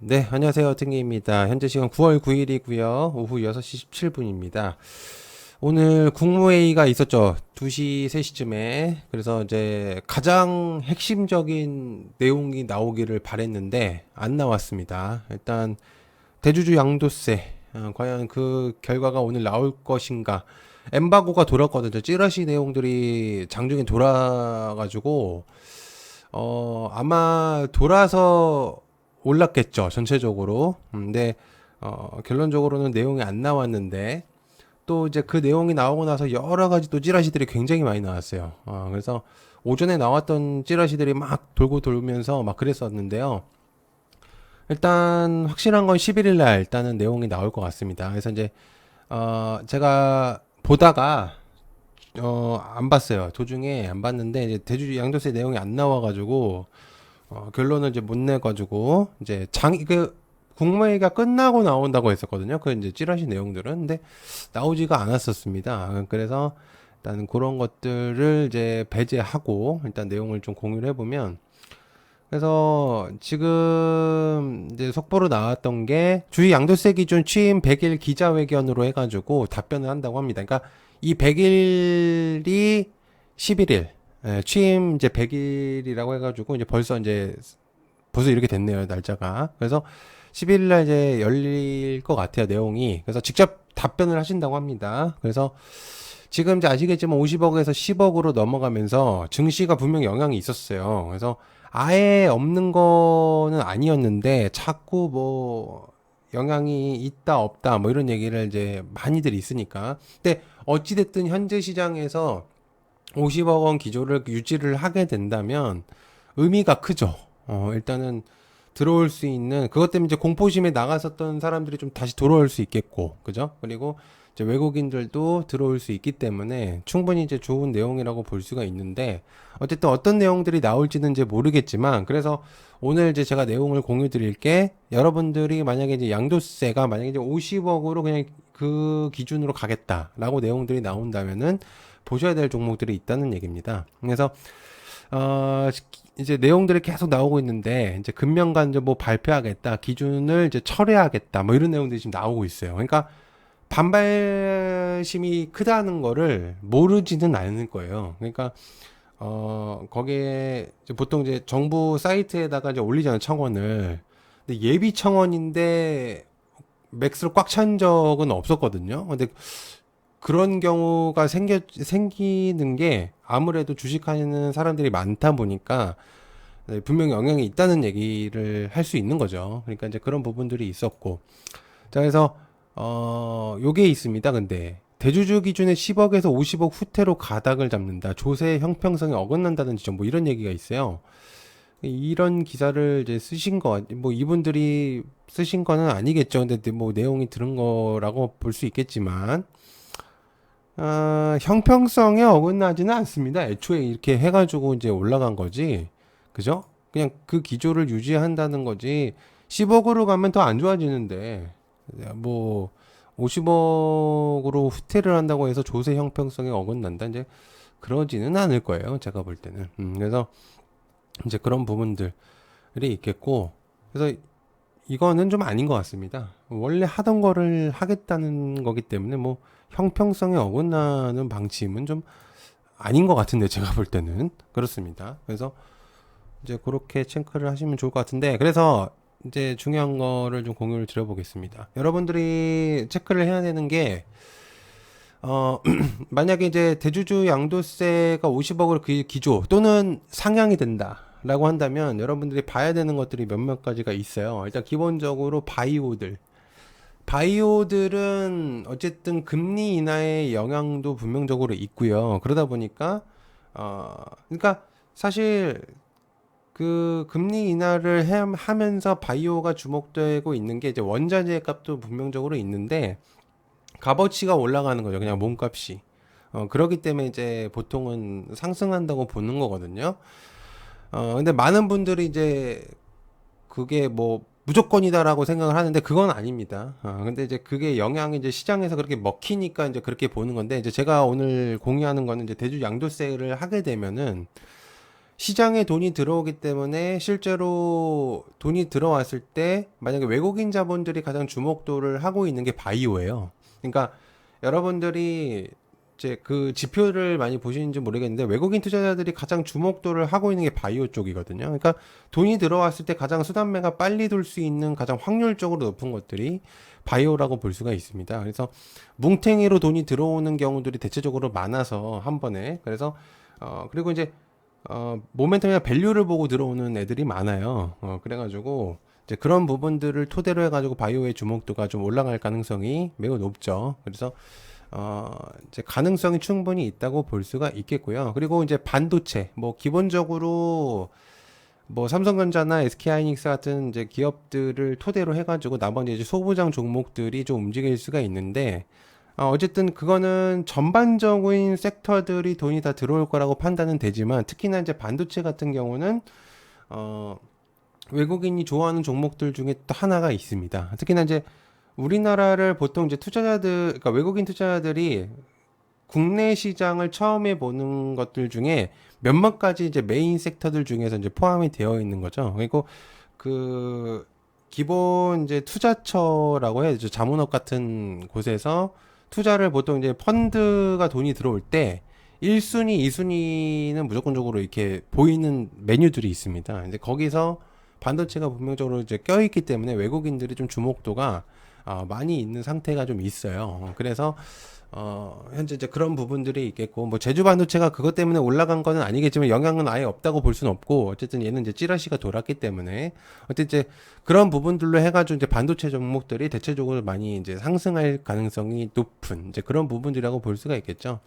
네, 안녕하세요. 등기입니다. 현재 시간 9월 9일이고요. 오후 6시 17분입니다. 오늘 국무회의가 있었죠. 2시, 3시쯤에. 그래서 이제 가장 핵심적인 내용이 나오기를 바랬는데 안 나왔습니다. 일단 대주주 양도세 어, 과연 그 결과가 오늘 나올 것인가? 엠바고가 돌았거든요. 찌라시 내용들이 장중에 돌아가지고 어 아마 돌아서 올랐겠죠 전체적으로. 음, 근데 어 결론적으로는 내용이 안 나왔는데 또 이제 그 내용이 나오고 나서 여러 가지 또 찌라시들이 굉장히 많이 나왔어요. 어, 그래서 오전에 나왔던 찌라시들이 막 돌고 돌면서 막 그랬었는데요. 일단 확실한 건 11일 날 일단은 내용이 나올 것 같습니다. 그래서 이제 어 제가 보다가 어 안 봤어요. 도중에 안 봤는데 이제 대주 양도세 내용이 안 나와가지고 어 결론을 이제 못 내가지고 이제 장 그 국무회의가 끝나고 나온다고 했었거든요. 그 이제 찌라시 내용들은 근데 나오지가 않았었습니다. 그래서 일단 그런 것들을 이제 배제하고 일단 내용을 좀 공유를 해보면 그래서 지금 이제 속보로 나왔던 게 주의 양도세 기준 취임 100일 기자회견으로 해가지고 답변을 한다고 합니다. 그러니까 이 100일이 11일 예, 취임 이제 100일이라고 해가지고 이제 벌써 이제 벌써 이렇게 됐네요 날짜가. 그래서 11일 날 이제 열릴 것 같아요 내용이. 그래서 직접 답변을 하신다고 합니다. 그래서 지금 이제 아시겠지만 50억에서 10억으로 넘어가면서 증시가 분명 영향이 있었어요. 그래서 아예 없는 거는 아니었는데 자꾸 뭐 영향이 있다 없다 뭐 이런 얘기를 이제 많이들 있으니까. 근데 어찌 됐든 현재 시장에서 50억 원 기조를 유지를 하게 된다면 의미가 크죠. 어, 일단은 들어올 수 있는 그것 때문에 이제 공포심에 나갔었던 사람들이 좀 다시 돌아올 수 있겠고, 그죠? 그리고 이제 외국인들도 들어올 수 있기 때문에 충분히 이제 좋은 내용이라고 볼 수가 있는데 어쨌든 어떤 내용들이 나올지는 이제 모르겠지만 그래서 오늘 이제 제가 내용을 공유 드릴게 여러분들이 만약에 이제 양도세가 만약에 이제 50억으로 그냥 그 기준으로 가겠다라고 내용들이 나온다면은 보셔야 될 종목들이 있다는 얘기입니다. 그래서 어 이제 내용들이 계속 나오고 있는데 이제 금년간 뭐 발표하겠다 기준을 이제 철회하겠다 뭐 이런 내용들이 지금 나오고 있어요. 그러니까 반발심이 크다는 거를 모르지는 않을 거예요. 그러니까 어 거기에 이제 보통 이제 정부 사이트에다가 이제 올리잖아요 청원을. 근데 예비 청원인데 맥스로 꽉 찬 적은 없었거든요. 근데 그런 경우가 생겨 생기는 게 아무래도 주식하는 사람들이 많다 보니까 네, 분명히 영향이 있다는 얘기를 할 수 있는 거죠. 그러니까 이제 그런 부분들이 있었고. 자, 그래서 어, 요게 있습니다. 근데 대주주 기준의 10억에서 50억 후퇴로 가닥을 잡는다. 조세 형평성에 어긋난다는 지점 뭐 이런 얘기가 있어요. 이런 기사를 이제 쓰신 거, 뭐 이분들이 쓰신 거는 아니겠죠. 근데 뭐 내용이 들은 거라고 볼 수 있겠지만, 아, 형평성에 어긋나지는 않습니다. 애초에 이렇게 해가지고 이제 올라간 거지. 그죠? 그냥 그 기조를 유지한다는 거지. 10억으로 가면 더 안 좋아지는데, 뭐, 50억으로 후퇴를 한다고 해서 조세 형평성에 어긋난다. 이제 그러지는 않을 거예요. 제가 볼 때는. 음, 그래서 이제 그런 부분들이 있겠고, 그래서 이거는 좀 아닌 것 같습니다. 원래 하던 거를 하겠다는 거기 때문에 뭐 형평성에 어긋나는 방침은 좀 아닌 것 같은데 제가 볼 때는 그렇습니다. 그래서 이제 그렇게 체크를 하시면 좋을 것 같은데 그래서 이제 중요한 거를 좀 공유를 드려보겠습니다. 여러분들이 체크를 해야 되는 게 어, 만약에 이제 대주주 양도세가 50억을 그 기조 또는 상향이 된다. 라고 한다면 여러분들이 봐야 되는 것들이 몇몇 가지가 있어요. 일단 기본적으로 바이오들. 바이오들은 어쨌든 금리 인하의 영향도 분명적으로 있고요. 그러다 보니까 어 그러니까 사실 그 금리 인하를 해, 하면서 바이오가 주목되고 있는 게 이제 원자재 값도 분명적으로 있는데 값어치가 올라가는 거죠. 그냥 몸값이. 어 그러기 때문에 이제 보통은 상승한다고 보는 거거든요. 어, 근데 많은 분들이 이제 그게 뭐 무조건이다라고 생각을 하는데 그건 아닙니다. 어, 근데 이제 그게 영향이 이제 시장에서 그렇게 먹히니까 이제 그렇게 보는 건데 이제 제가 오늘 공유하는 거는 이제 대주 양도세를 하게 되면은 시장에 돈이 들어오기 때문에 실제로 돈이 들어왔을 때 만약에 외국인 자본들이 가장 주목도를 하고 있는 게 바이오예요. 그러니까 여러분들이 이제 그 지표를 많이 보시는지 모르겠는데 외국인 투자자들이 가장 주목도를 하고 있는 게 바이오 쪽이거든요. 그러니까 돈이 들어왔을 때 가장 수단매가 빨리 돌 수 있는 가장 확률적으로 높은 것들이 바이오라고 볼 수가 있습니다. 그래서 뭉탱이로 돈이 들어오는 경우들이 대체적으로 많아서 한 번에 그래서 어 그리고 이제 어 모멘텀이나 밸류를 보고 들어오는 애들이 많아요. 어 그래가지고 이제 그런 부분들을 토대로 해가지고 바이오의 주목도가 좀 올라갈 가능성이 매우 높죠. 그래서 어, 이제 가능성이 충분히 있다고 볼 수가 있겠고요. 그리고 이제 반도체, 뭐 기본적으로 뭐 삼성전자나 SK하이닉스 같은 이제 기업들을 토대로 해가지고 나머지 이제 소부장 종목들이 좀 움직일 수가 있는데 어, 어쨌든 그거는 전반적인 섹터들이 돈이 다 들어올 거라고 판단은 되지만 특히나 이제 반도체 같은 경우는 어, 외국인이 좋아하는 종목들 중에 또 하나가 있습니다. 특히나 이제 우리나라를 보통 이제 투자자들, 그러니까 외국인 투자자들이 국내 시장을 처음에 보는 것들 중에 몇몇 가지 이제 메인 섹터들 중에서 이제 포함이 되어 있는 거죠. 그리고 그 기본 이제 투자처라고 해야죠. 자문업 같은 곳에서 투자를 보통 이제 펀드가 돈이 들어올 때 1순위, 2순위는 무조건적으로 이렇게 보이는 메뉴들이 있습니다. 근데 거기서 반도체가 분명적으로 이제 껴있기 때문에 외국인들이 좀 주목도가 어, 많이 있는 상태가 좀 있어요. 그래서 어, 현재 이제 그런 부분들이 있겠고, 뭐, 제주 반도체가 그것 때문에 올라간 거는 아니겠지만 영향은 아예 없다고 볼 수는 없고, 어쨌든 얘는 이제 찌라시가 돌았기 때문에, 어쨌든 이제 그런 부분들로 해가지고 이제 반도체 종목들이 대체적으로 많이 이제 상승할 가능성이 높은 이제 그런 부분들이라고 볼 수가 있겠죠.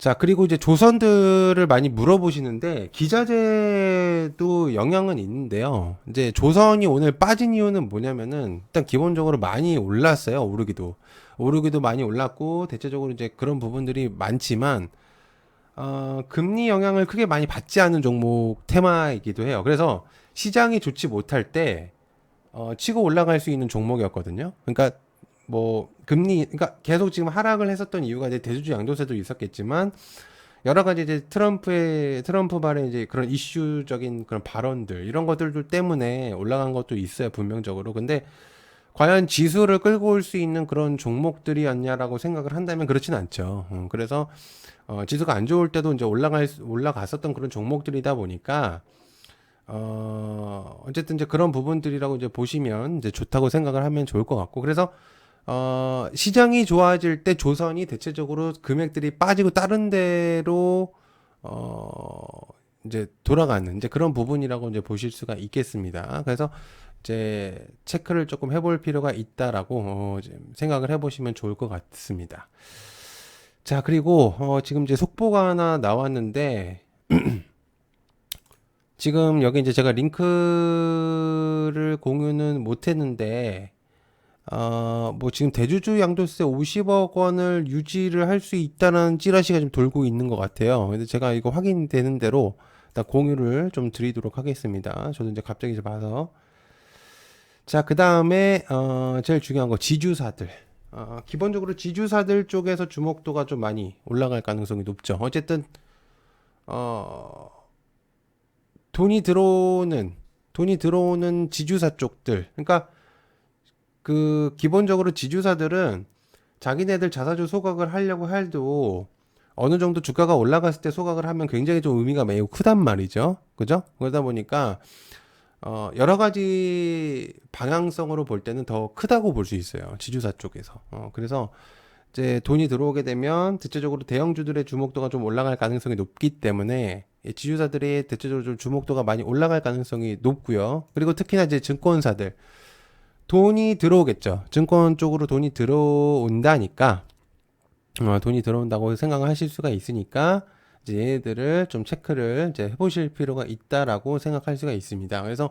자, 그리고 이제 조선들을 많이 물어보시는데, 기자재도 영향은 있는데요. 이제 조선이 오늘 빠진 이유는 뭐냐면은, 일단 기본적으로 많이 올랐어요, 오르기도. 오르기도 많이 올랐고, 대체적으로 이제 그런 부분들이 많지만, 어, 금리 영향을 크게 많이 받지 않은 종목 테마이기도 해요. 그래서 시장이 좋지 못할 때, 어, 치고 올라갈 수 있는 종목이었거든요. 그러니까 뭐 금리 그러니까 계속 지금 하락을 했었던 이유가 이제 대주주 양도세도 있었겠지만 여러 가지 이제 트럼프의 트럼프 발의 이제 그런 이슈적인 그런 발언들 이런 것들 때문에 올라간 것도 있어요 분명적으로 근데 과연 지수를 끌고 올 수 있는 그런 종목들이었냐라고 생각을 한다면 그렇지는 않죠. 음, 그래서 어, 지수가 안 좋을 때도 이제 올라갈 수- 올라갔었던 그런 종목들이다 보니까 어, 어쨌든 이제 그런 부분들이라고 이제 보시면 이제 좋다고 생각을 하면 좋을 것 같고 그래서 어, 시장이 좋아질 때 조선이 대체적으로 금액들이 빠지고 다른 데로 어, 이제 돌아가는 이제 그런 부분이라고 이제 보실 수가 있겠습니다. 그래서 이제 체크를 조금 해볼 필요가 있다라고 어, 생각을 해보시면 좋을 것 같습니다. 자, 그리고 어, 지금 이제 속보가 하나 나왔는데 지금 여기 이제 제가 링크를 공유는 못했는데 어, 뭐 지금 대주주 양도세 50억 원을 유지를 할 수 있다는 찌라시가 좀 돌고 있는 것 같아요. 근데 제가 이거 확인되는 대로 일단 공유를 좀 드리도록 하겠습니다. 저도 이제 갑자기 이제 봐서. 자, 그 다음에, 어, 제일 중요한 거, 지주사들. 어, 기본적으로 지주사들 쪽에서 주목도가 좀 많이 올라갈 가능성이 높죠. 어쨌든, 어, 돈이 들어오는, 돈이 들어오는 지주사 쪽들. 그러니까, 그 기본적으로 지주사들은 자기네들 자사주 소각을 하려고 해도 어느 정도 주가가 올라갔을 때 소각을 하면 굉장히 좀 의미가 매우 크단 말이죠. 그죠? 그러다 보니까 어 여러 가지 방향성으로 볼 때는 더 크다고 볼 수 있어요. 지주사 쪽에서. 어 그래서 이제 돈이 들어오게 되면 대체적으로 대형주들의 주목도가 좀 올라갈 가능성이 높기 때문에 이 지주사들의 대체적으로 좀 주목도가 많이 올라갈 가능성이 높고요. 그리고 특히나 이제 증권사들 돈이 들어오겠죠. 증권 쪽으로 돈이 들어온다니까, 어, 돈이 들어온다고 생각을 하실 수가 있으니까, 이제 얘네들을 좀 체크를 이제 해보실 필요가 있다라고 생각할 수가 있습니다. 그래서,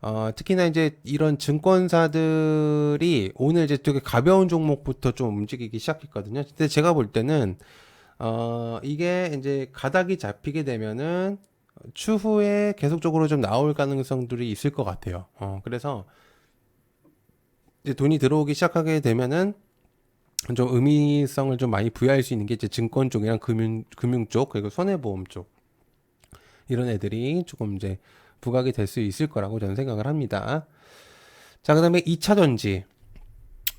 어, 특히나 이제 이런 증권사들이 오늘 이제 되게 가벼운 종목부터 좀 움직이기 시작했거든요. 근데 제가 볼 때는, 어, 이게 이제 가닥이 잡히게 되면은 추후에 계속적으로 좀 나올 가능성들이 있을 것 같아요. 어, 그래서, 이제 돈이 들어오기 시작하게 되면은 좀 의미성을 좀 많이 부여할 수 있는 게 이제 증권 쪽이랑 금융 금융 쪽 그리고 손해보험 쪽 이런 애들이 조금 이제 부각이 될 수 있을 거라고 저는 생각을 합니다. 자, 그 다음에 2차 전지.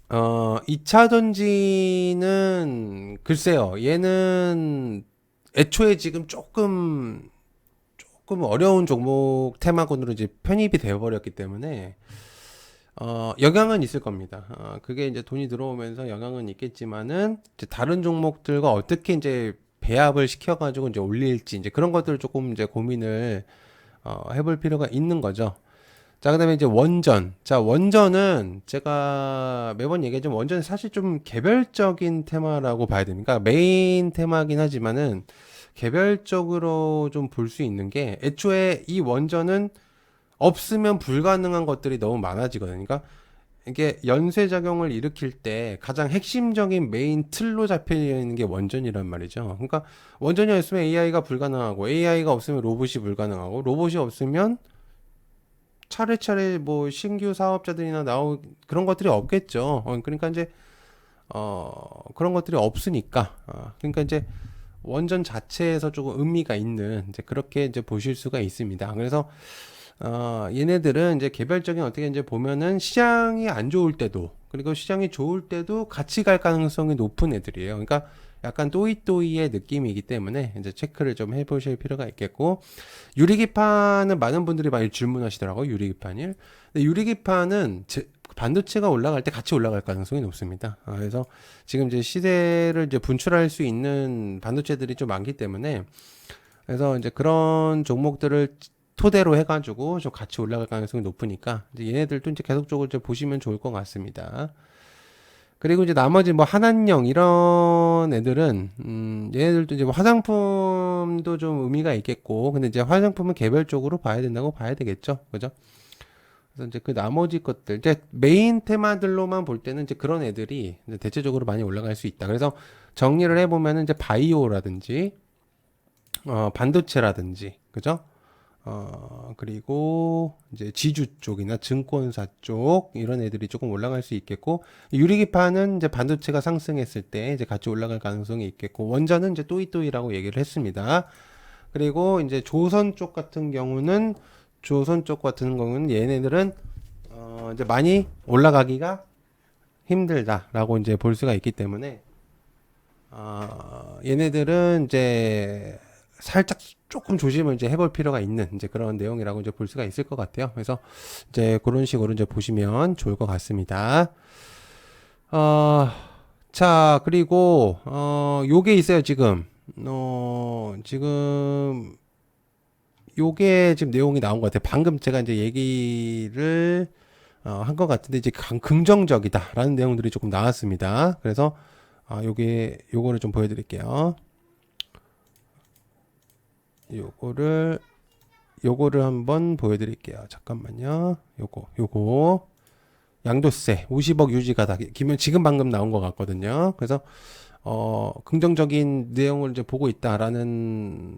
어, 2차 전지는, 글쎄요, 얘는 애초에 지금 조금, 조금 어려운 종목 테마군으로 이제 편입이 되어 버렸기 때문에, 어, 영향은 있을 겁니다. 어, 그게 이제 돈이 들어오면서 영향은 있겠지만은, 이제 다른 종목들과 어떻게 이제 배합을 시켜가지고 이제 올릴지, 이제 그런 것들을 조금 이제 고민을, 어, 해볼 필요가 있는 거죠. 자, 그 다음에 이제 원전. 자, 원전은 제가 매번 얘기하지만 원전은 사실 좀 개별적인 테마라고 봐야 됩니다. 그러니까 메인 테마긴 하지만은 개별적으로 좀 볼 수 있는 게 애초에 이 원전은 없으면 불가능한 것들이 너무 많아지거든요. 그러니까 이게 연쇄 작용을 일으킬 때 가장 핵심적인 메인 틀로 잡혀 있는 게 원전이란 말이죠. 그러니까 원전이 없으면 AI가 불가능하고 AI가 없으면 로봇이 불가능하고 로봇이 없으면 차례차례 뭐 신규 사업자들이나 나오 그런 것들이 없겠죠. 어, 그러니까 이제 어 그런 것들이 없으니까 어, 그러니까 이제 원전 자체에서 조금 의미가 있는 이제 그렇게 이제 보실 수가 있습니다. 그래서 어 얘네들은 이제 개별적인 어떻게 이제 보면은 시장이 안 좋을 때도 그리고 시장이 좋을 때도 같이 갈 가능성이 높은 애들이에요. 그러니까 약간 또이또이의 느낌이기 때문에 이제 체크를 좀 해보실 필요가 있겠고 유리기판은 많은 분들이 많이 질문하시더라고요. 유리기판일. 근데 유리기판은 제- 반도체가 올라갈 때 같이 올라갈 가능성이 높습니다. 아, 그래서 지금 이제 시대를 이제 분출할 수 있는 반도체들이 좀 많기 때문에 그래서 이제 그런 종목들을 토대로 해가지고 좀 같이 올라갈 가능성이 높으니까 이제 얘네들도 이제 계속적으로 이제 보시면 좋을 것 같습니다. 그리고 이제 나머지 뭐 한한령 이런 애들은 음 얘네들도 이제 뭐 화장품도 좀 의미가 있겠고 근데 이제 화장품은 개별적으로 봐야 된다고 봐야 되겠죠? 그죠? 그래서 이제 그 나머지 것들 이제 메인 테마들로만 볼 때는 이제 그런 애들이 이제 대체적으로 많이 올라갈 수 있다. 그래서 정리를 해보면은 이제 바이오라든지 어 반도체라든지 그죠 어, 그리고 이제 지주 쪽이나 증권사 쪽 이런 애들이 조금 올라갈 수 있겠고 유리기판은 이제 반도체가 상승했을 때 이제 같이 올라갈 가능성이 있겠고 원전은 이제 또이또이라고 얘기를 했습니다. 그리고 이제 조선 쪽 같은 경우는 조선 쪽 같은 경우는 얘네들은 어, 이제 많이 올라가기가 힘들다라고 이제 볼 수가 있기 때문에 어, 얘네들은 이제 살짝 조금 조심을 이제 해볼 필요가 있는 이제 그런 내용이라고 이제 볼 수가 있을 것 같아요. 그래서 이제 그런 식으로 이제 보시면 좋을 것 같습니다. 어, 자, 그리고, 어, 요게 있어요, 지금. 어, 지금, 요게 지금 내용이 나온 것 같아요. 방금 제가 이제 얘기를, 어, 한 것 같은데, 이제 강- 긍정적이다라는 내용들이 조금 나왔습니다. 그래서, 아, 요게, 요거를 좀 보여드릴게요. 요거를 요거를 한번 보여드릴게요. 잠깐만요. 요거 요거 양도세 50억 유지가 다 기면 지금 방금 나온 것 같거든요. 그래서 어 긍정적인 내용을 이제 보고 있다라는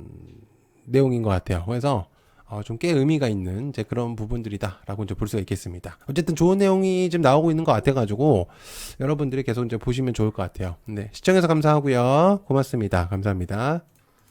내용인 것 같아요. 그래서 어, 좀 꽤 의미가 있는 이제 그런 부분들이다라고 이제 볼 수가 있겠습니다. 어쨌든 좋은 내용이 지금 나오고 있는 것 같아가지고 여러분들이 계속 이제 보시면 좋을 것 같아요. 네 시청해서 감사하고요. 고맙습니다. 감사합니다.